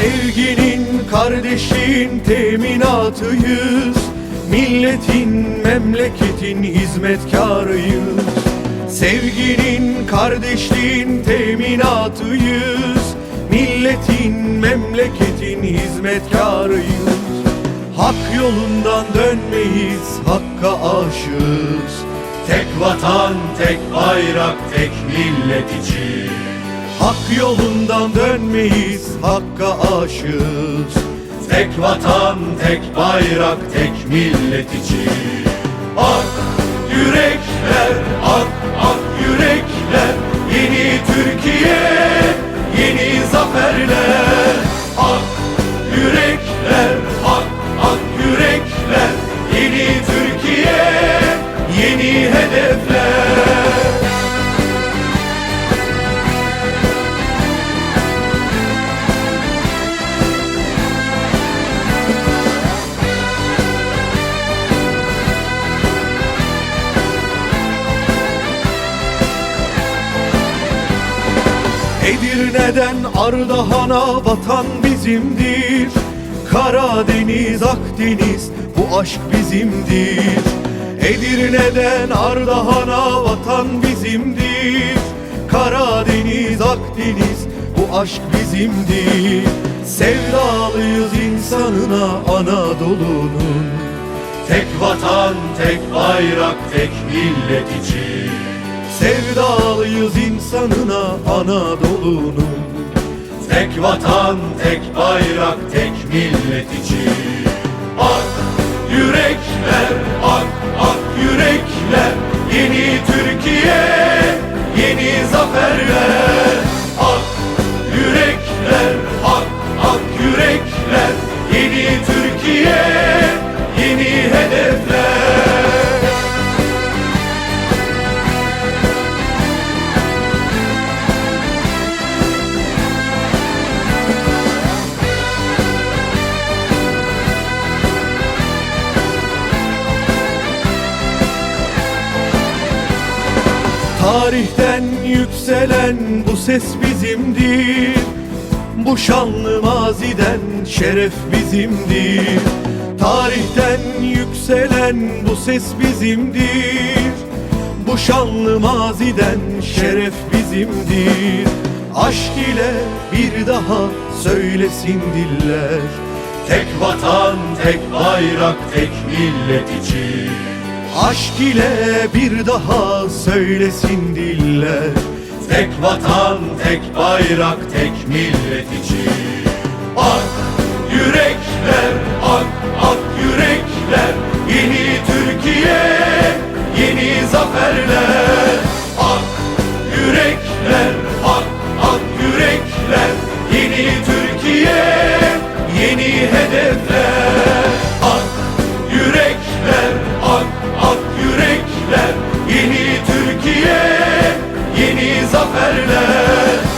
Sevginin, kardeşin teminatıyız. Milletin, memleketin hizmetkarıyız. Sevginin, kardeşliğin teminatıyız. Milletin, memleketin hizmetkarıyız. Hak yolundan dönmeyiz, hakka aşığız. Tek vatan, tek bayrak, tek millet için Hak yolundan dönmeyiz, hakka aşığız. Tek vatan, tek bayrak, tek millet için. Ak yürekler, ak ak yürekler Yeni Türkiye, yeni zaferler. Ak yürekler, ak ak yürekler Yeni Türkiye, yeni hedefler Edirne'den Ardahan'a vatan bizimdir? Karadeniz, Akdeniz bu aşk bizimdir. Edirne'den Ardahan'a vatan bizimdir? Karadeniz, Akdeniz bu aşk bizimdir. Sevdalıyız insanına Anadolu'nun. Tek vatan, tek bayrak, tek millet için Sevdalıyız insanına Anadolu'nun. Tek vatan, tek bayrak, tek millet için. Ak yürekler, ak Tarihten yükselen bu ses bizimdir. Bu şanlı maziden şeref bizimdir. Tarihten yükselen bu ses bizimdir. Bu şanlı maziden şeref bizimdir. Aşk ile bir daha söylesin diller. Tek vatan, tek bayrak, tek millet için Aşk ile bir daha söylesin diller Tek vatan, tek bayrak, tek millet için. Ak zaferle